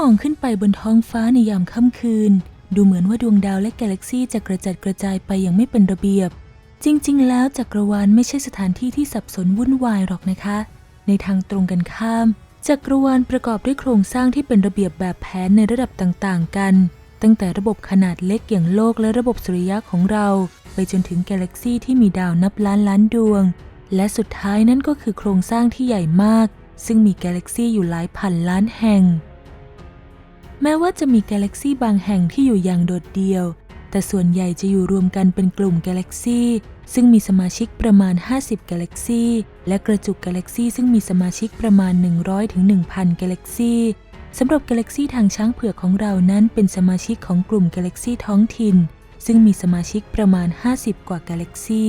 มองขึ้นไปบนท้องฟ้าในยามค่ำคืน ดูเหมือนว่าดวงดาวและกาแล็กซี่จะกระจัดกระจายไปอย่างไม่เป็นระเบียบ จริง ๆ แล้วจักรวาลไม่ใช่สถานที่ที่สับสนวุ่นวายหรอกนะคะ ในทางตรงกันข้าม จักรวาลประกอบด้วยโครงสร้างที่เป็นระเบียบแบบแผนในระดับต่างๆ กัน ตั้งแต่ระบบขนาดเล็กอย่างโลกและระบบสุริยะของเรา ไปจนถึงกาแล็กซี่ที่มีดาวนับล้านล้านดวง และสุดท้ายนั่นก็คือโครงสร้างที่ใหญ่มาก ซึ่งมีกาแล็กซี่อยู่หลายพันล้านแห่ง แม้ว่าจะมีกาแล็กซีบางแห่งที่อยู่อย่างโดดเดี่ยว แต่ส่วนใหญ่จะอยู่รวมกันเป็นกลุ่มกาแล็กซีซึ่งมีสมาชิกประมาณ 50 กาแล็กซีและกระจุกกาแล็กซีซึ่งมีสมาชิกประมาณ 100ถึง1,000กาแล็กซีสำหรับกาแล็กซีทางช้างเผือกของเรานั้นเป็นสมาชิกของกลุ่มกาแล็กซีท้องถิ่น ซึ่งมีสมาชิกประมาณ 50 กว่ากาแล็กซี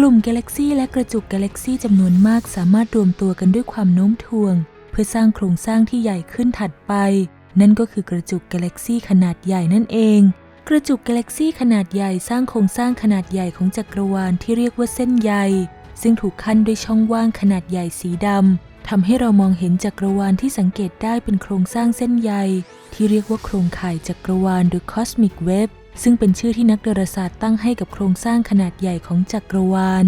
กลุ่มกาแล็กซี่และกระจุกกาแล็กซี่จำนวนมากสามารถรวมตัวกันด้วยความโน้มถ่วง เพื่อสร้างโครงสร้างที่ใหญ่ขึ้นถัดไป นั่นก็คือกระจุกกาแล็กซี่ขนาดใหญ่นั่นเอง กระจุกกาแล็กซี่ขนาดใหญ่สร้างโครงสร้างขนาดใหญ่ของจักรวาลที่เรียกว่าเส้นใยซึ่งถูกขั้นด้วยช่องว่างขนาดใหญ่สีดำทำให้เรามองเห็นจักรวาลที่สังเกตได้เป็นโครงสร้างเส้นใยที่เรียกว่าโครงข่ายจักรวาลหรือ cosmic web ซึ่งเป็นชื่อที่นักดาราศาสตร์ตั้งให้กับโครงสร้างขนาดใหญ่ของจักรวาล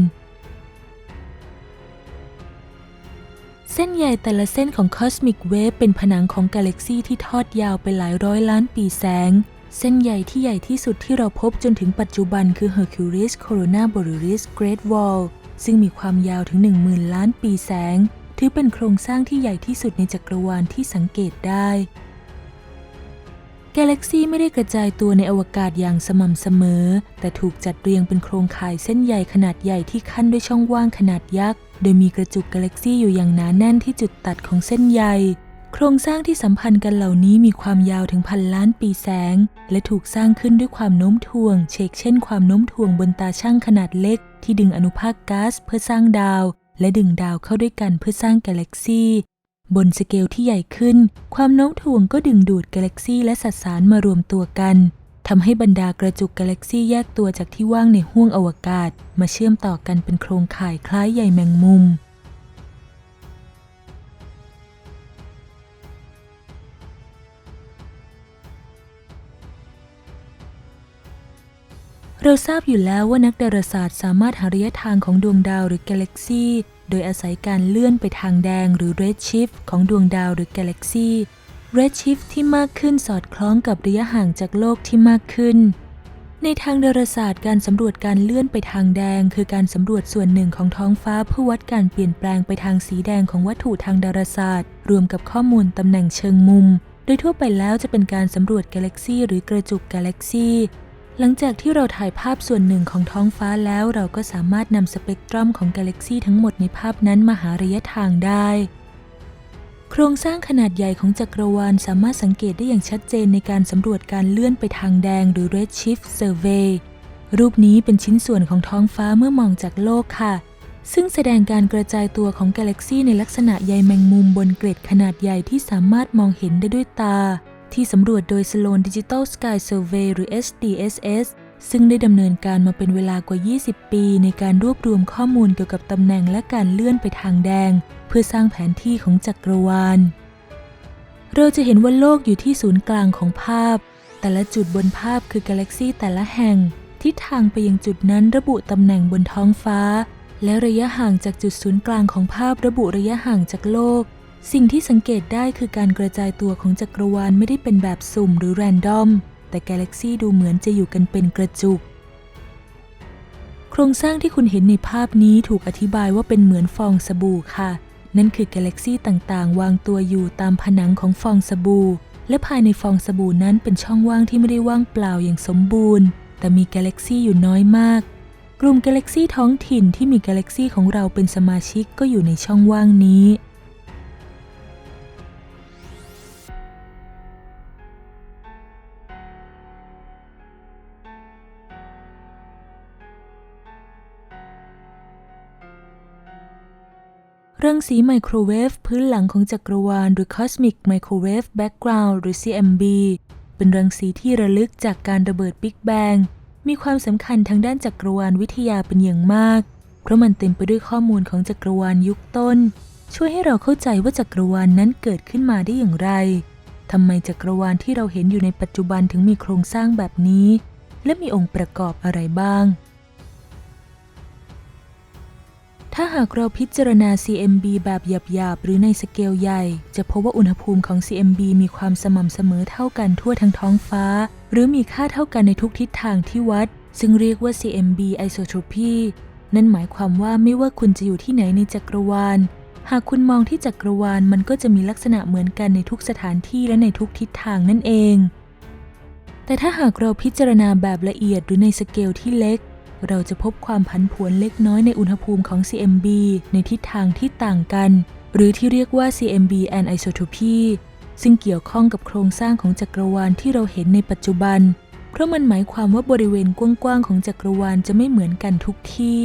เส้นใยแต่ละเส้นของ Cosmic Wave เป็นผนังของกาแล็กซีที่ทอดยาวไปหลายร้อยล้านปีแสง เส้นใยที่ใหญ่ที่สุดที่เราพบจนถึงปัจจุบันคือ Hercules Corona Borealis Great Wall ซึ่งมีความยาวถึง 10,000 ล้านปีแสง ถือเป็นโครงสร้างที่ใหญ่ที่สุดในจักรวาลที่สังเกตได้ กาแล็กซีไม่ได้กระจายตัวในอวกาศอย่างสม่ำเสมอ แต่ถูกจัดเรียงเป็นโครงข่ายเส้นใยขนาดใหญ่ที่ขั้นด้วยช่องว่างขนาดยักษ์ โดยมีกระจุกกาแล็กซีอยู่อย่างหนาแน่นที่จุดตัดของเส้นใย โครงสร้างที่สัมพันธ์กันเหล่านี้มีความยาวถึงพันล้านปีแสง และถูกสร้างขึ้นด้วยความโน้มถ่วง เชกเช่นความโน้มถ่วงบนตาช่างขนาดเล็ก ที่ดึงอนุภาคก๊าซเพื่อสร้างดาว และดึงดาวเข้าด้วยกันเพื่อสร้างกาแล็กซี บนสเกลที่ใหญ่ขึ้น ความโน้มถ่วงก็ดึงดูดกาแล็กซี่และสสารมารวมตัวกันทำให้บรรดากระจุกกาแล็กซี่แยกตัวจากที่ว่างในห้วงอวกาศ มาเชื่อมต่อกันเป็นโครงข่ายคล้ายใยแมงมุม เราทราบอยู่แล้วว่านักดาราศาสตร์สามารถหาระยะทางของดวงดาวหรือกาแล็กซี โดยอาศัยการเลื่อนไปทางแดงหรือ redshift ของดวงดาวหรือกาแล็กซี redshift ที่มากขึ้นสอดคล้องกับระยะห่างจากโลกที่มากขึ้น ในทางดาราศาสตร์การสำรวจการเลื่อนไปทางแดง คือการสำรวจส่วนหนึ่งของท้องฟ้าเพื่อวัดการเปลี่ยนแปลงไปทางสีแดงของวัตถุทางดาราศาสตร์ รวมกับข้อมูลตำแหน่งเชิงมุม โดยทั่วไปแล้วจะเป็นการสำรวจกาแล็กซีหรือกระจุกกาแล็กซี หลังจากที่เราถ่ายภาพส่วนหนึ่งของท้องฟ้าแล้วเราก็สามารถนำสเปกตรัมของกาแล็กซีทั้งหมดในภาพนั้นมาหาระยะทางได้ โครงสร้างขนาดใหญ่ของจักรวาลสามารถสังเกตได้อย่างชัดเจนในการสำรวจการเลื่อนไปทางแดงหรือ redshift survey รูปนี้เป็นชิ้นส่วนของท้องฟ้าเมื่อมองจากโลกค่ะ ซึ่งแสดงการกระจายตัวของกาแล็กซีในลักษณะใยแมงมุมบนเกร็ดขนาดใหญ่ที่สามารถมองเห็นได้ด้วยตา ที่สำรวจโดย Sloan Digital Sky Survey หรือ SDSS ซึ่งได้ดำเนินการมาเป็นเวลากว่า 20 ปี ในการรวบรวมข้อมูลเกี่ยวกับตำแหน่งและการเลื่อนไปทางแดง เพื่อสร้างแผนที่ของจักรวาล เราจะเห็นว่าโลกอยู่ที่ศูนย์กลางของภาพ แต่ละจุดบนภาพคือกาแล็กซีแต่ละแห่ง ทิศทางไปยังจุดนั้นระบุตำแหน่งบนท้องฟ้า และระยะห่างจากจุดศูนย์กลางของภาพระบุระยะห่างจากโลก สิ่งที่สังเกตได้คือการกระจายตัวของจักรวาลไม่ได้เป็นแบบสุ่มหรือแรนดอม แต่กาแล็กซีดูเหมือนจะอยู่กันเป็นกระจุก โครงสร้างที่คุณเห็นในภาพนี้ถูกอธิบายว่าเป็นเหมือนฟองสบู่ค่ะ นั่นคือกาแล็กซีต่างๆ วางตัวอยู่ตามผนังของฟองสบู่ และภายในฟองสบู่นั้นเป็นช่องว่างที่ไม่ได้ว่างเปล่าอย่างสมบูรณ์ แต่มีกาแล็กซีอยู่น้อยมาก กลุ่มกาแล็กซีท้องถิ่นที่มีกาแล็กซีของเราเป็นสมาชิกก็อยู่ในช่องว่างนี้ รังสีไมโครเวฟพื้นหลังของจักรวาลหรือ Cosmic Microwave Background หรือ CMB เป็นรังสีที่ระลึกจากการระเบิดบิ๊กแบงมีความสำคัญทางด้านจักรวาลวิทยาเป็นอย่างมาก เพราะมันเต็มไปด้วยข้อมูลของจักรวาลยุคต้น ช่วยให้เราเข้าใจว่าจักรวาลนนั้นเกิดขึ้นมาได้อย่างไรทำไมจักรวาลที่เราเห็นอยู่ในปัจจุบันถึงมีโครงสร้างแบบนี้ และมีองค์ประกอบอะไรบ้าง ถ้าหากเราพิจารณา CMB แบบหยาบๆ หรือในสเกลใหญ่ จะพบว่าอุณหภูมิของ CMB มีความสม่ำเสมอเท่ากันทั่วทั้งท้องฟ้า หรือมีค่าเท่ากันในทุกทิศทางที่วัด ซึ่งเรียกว่า CMB isotropy นั่นหมายความว่าไม่ว่าคุณจะอยู่ที่ไหนในจักรวาล หากคุณมองที่จักรวาลมันก็จะมีลักษณะเหมือนกันในทุกสถานที่และในทุกทิศทางนั่นเอง แต่ถ้าหากเราพิจารณาแบบละเอียดหรือในสเกลที่เล็ก เราจะพบความผันผวนเล็กน้อยในอุณหภูมิของ CMB ในทิศทางที่ต่างกัน หรือที่เรียกว่า CMB anisotropy ซึ่งเกี่ยวข้องกับโครงสร้างของจักรวาลที่เราเห็นในปัจจุบัน เพราะมันหมายความว่าบริเวณกว้างๆของจักรวาลจะไม่เหมือนกันทุกที่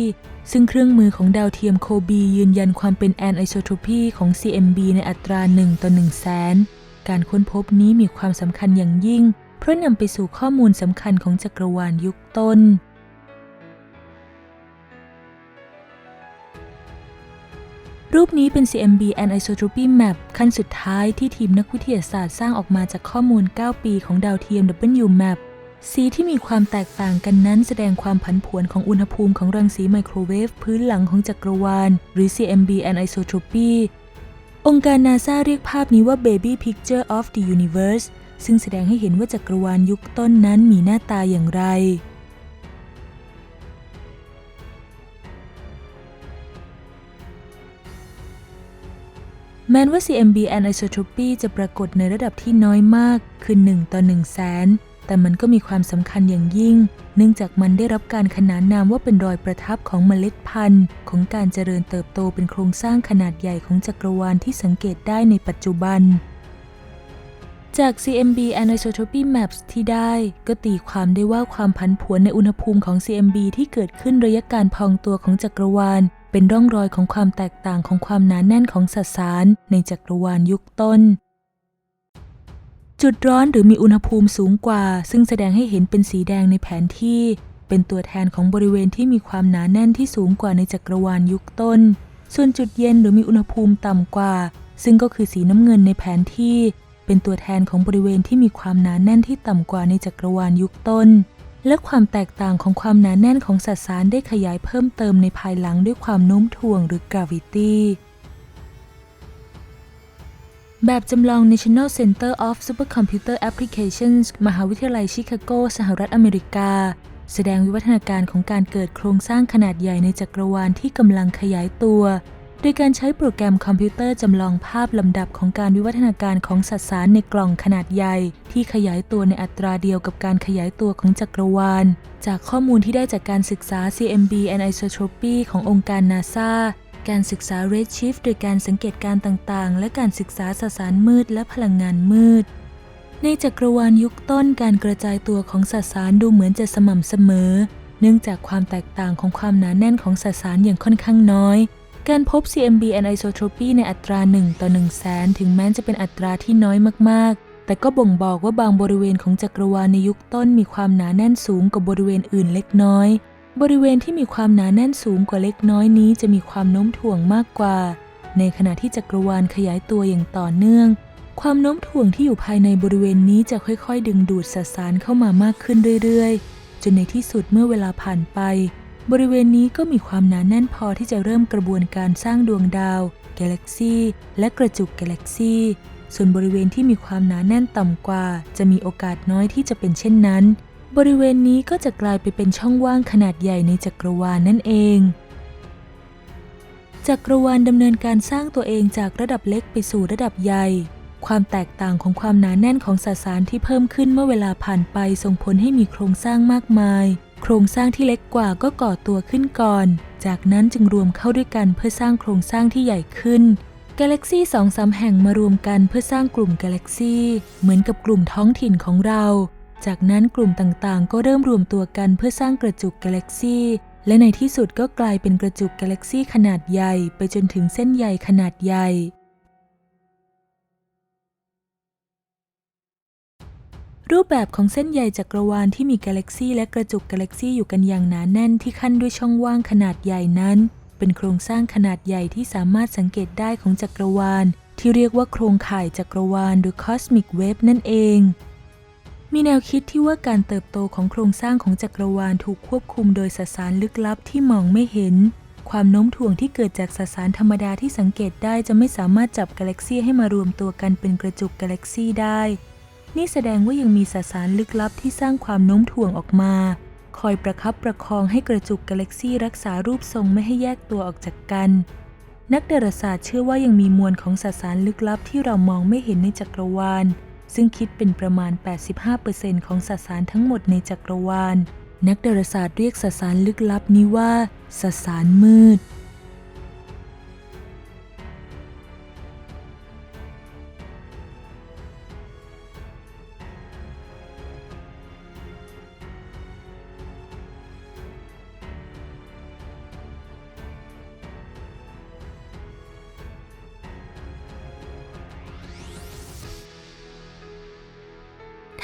ซึ่งเครื่องมือของดาวเทียมโคบียืนยันความเป็น anisotropy ของ CMB ในอัตรา 1 ต่อ 1 แสน การค้นพบนี้มีความสำคัญอย่างยิ่ง เพราะนำไปสู่ข้อมูลสำคัญของจักรวาลยุคต้น รูปนี้เป็น CMB anisotropy map ขั้นสุดท้ายที่ทีมนักวิทยาศาสตร์สร้างออกมาจากข้อมูล 9 ปีของดาวเทียม WMAP สีที่มีความแตกต่างกันนั้นแสดงความผันผวนของอุณหภูมิของรังสีไมโครเวฟพื้นหลังของจักรวาล หรือ CMB anisotropy องค์การนาซาเรียกภาพนี้ว่า Baby Picture of the Universe ซึ่งแสดงให้เห็นว่าจักรวาลยุคต้นนั้นมีหน้าตาอย่างไร แม้ว่า CMB anisotropy จะปรากฏในระดับที่น้อยมากคือ 1 ต่อ 1 แสน แต่มันก็มีความสำคัญอย่างยิ่ง เนื่องจากมันได้รับการขนานนามว่าเป็นรอยประทับของเมล็ดพันธุ์ ของการเจริญเติบโตเป็นโครงสร้างขนาดใหญ่ของจักรวาลที่สังเกตได้ในปัจจุบัน จาก CMB anisotropy maps ที่ได้ ก็ตีความได้ว่าความผันผวนในอุณหภูมิของ CMB ที่เกิดขึ้นระยะการพองตัวของจักรวาล เป็นร่องรอยของความแตกต่างของความหนาแน่นของสสารในจักรวาลยุคต้น จุดร้อนหรือมีอุณหภูมิสูงกว่า ซึ่งแสดงให้เห็นเป็นสีแดงในแผนที่ เป็นตัวแทนของบริเวณที่มีความหนาแน่นที่สูงกว่าในจักรวาลยุคต้น ส่วนจุดเย็นหรือมีอุณหภูมิต่ำกว่า ซึ่งก็คือสีน้ำเงินในแผนที่ เป็นตัวแทนของบริเวณที่มีความหนาแน่นที่ต่ำกว่าในจักรวาลยุคต้น และความแตกต่างของความหนาแน่นของสสารได้ขยายเพิ่มเติมในภายหลังด้วยความโน้มถ่วงหรือ gravity แบบจำลอง National Center of Supercomputer Applications มหาวิทยาลัยชิคาโก สหรัฐอเมริกา แสดงวิวัฒนาการของการเกิดโครงสร้างขนาดใหญ่ในจักรวาลที่กำลังขยายตัว โดยการใช้โปรแกรมคอมพิวเตอร์จำลองภาพลำดับของการวิวัฒนาการของสสารในกล่องขนาดใหญ่ ที่ขยายตัวในอัตราเดียวกับการขยายตัวของจักรวาล จากข้อมูลที่ได้จากการศึกษา CMB and Isotropy ขององค์การนาซาการศึกษา Redshift โดยการสังเกตการต่างๆ และการศึกษาสสารมืดและพลังงานมืด ในจักรวาลยุคต้นการกระจายตัวของสสารดูเหมือนจะสม่ำเสมอ เนื่องจากความแตกต่างของความหนาแน่นของสสารอย่างค่อนข้างน้อย การพบ CMB anisotropy ในอัตรา 1 ต่อ 1 แสน ถึงแม้จะเป็นอัตราที่น้อยมาก ๆ แต่ก็บ่งบอกว่าบางบริเวณของจักรวาลในยุคต้นมีความหนาแน่นสูงกว่าบริเวณอื่นเล็กน้อย บริเวณที่มีความหนาแน่นสูงกว่าเล็กน้อยนี้จะมีความโน้มถ่วงมากกว่า ในขณะที่จักรวาลขยายตัวอย่างต่อเนื่อง ความโน้มถ่วงที่อยู่ภายในบริเวณนี้จะค่อย ๆ ดึงดูดสสารเข้ามามากขึ้นเรื่อย ๆ จนในที่สุดเมื่อเวลาผ่านไป บริเวณนี้ก็มีความหนาแน่นพอที่จะเริ่มกระบวนการสร้างดวงดาวกาแล็กซีและกระจุกกาแล็กซีส่วนบริเวณที่มีความหนาแน่นต่ำกว่า จะมีโอกาสน้อยที่จะเป็นเช่นนั้น บริเวณนี้ก็จะกลายไปเป็นช่องว่างขนาดใหญ่ในจักรวาลนั่นเอง จักรวาลดำเนินการสร้างตัวเองจากระดับเล็กไปสู่ระดับใหญ่ ความแตกต่างของความหนาแน่นของสสารที่เพิ่มขึ้นเมื่อเวลาผ่านไปส่งผลให้มีโครงสร้างมากมาย โครงสร้างที่เล็กกว่าก็ก่อตัวขึ้นก่อน จากนั้นจึงรวมเข้าด้วยกันเพื่อสร้างโครงสร้างที่ใหญ่ขึ้น กาแล็กซี่สองสามแห่งมารวมกันเพื่อสร้างกลุ่มกาแล็กซี่ เหมือนกับกลุ่มท้องถิ่นของเรา จากนั้นกลุ่มต่างๆ ก็เริ่มรวมตัวกันเพื่อสร้างกระจุกกาแล็กซี่ และในที่สุดก็กลายเป็นกระจุกกาแล็กซี่ขนาดใหญ่ ไปจนถึงเส้นใยขนาดใหญ่ รูปแบบของเส้นใยจักรวาลที่มีกาแล็กซีและกระจุกกาแล็กซีอยู่กันอย่างหนาแน่นที่ขั้นด้วยช่องว่างขนาดใหญ่นั้น เป็นโครงสร้างขนาดใหญ่ที่สามารถสังเกตได้ของจักรวาล ที่เรียกว่าโครงข่ายจักรวาลหรือ cosmic wave นั่นเอง มีแนวคิดที่ว่าการเติบโตของโครงสร้างของจักรวาลถูกควบคุมโดยสสารลึกลับที่มองไม่เห็น ความโน้มถ่วงที่เกิดจากสสารธรรมดาที่สังเกตได้จะไม่สามารถจับกาแล็กซีให้มารวมตัวกันเป็นกระจุกกาแล็กซีได้ นี่แสดงว่ายังมีสสารลึกลับที่สร้างความโน้มถ่วงออกมา คอยประคับประคองให้กระจุกกาแล็กซี่รักษารูปทรงไม่ให้แยกตัวออกจากกัน นักดาราศาสตร์เชื่อว่ายังมีมวลของสสารลึกลับที่เรามองไม่เห็นในจักรวาล ซึ่งคิดเป็นประมาณ 85%ของสสารทั้งหมดในจักรวาล นักดาราศาสตร์เรียกสสารลึกลับนี้ว่าสสารมืด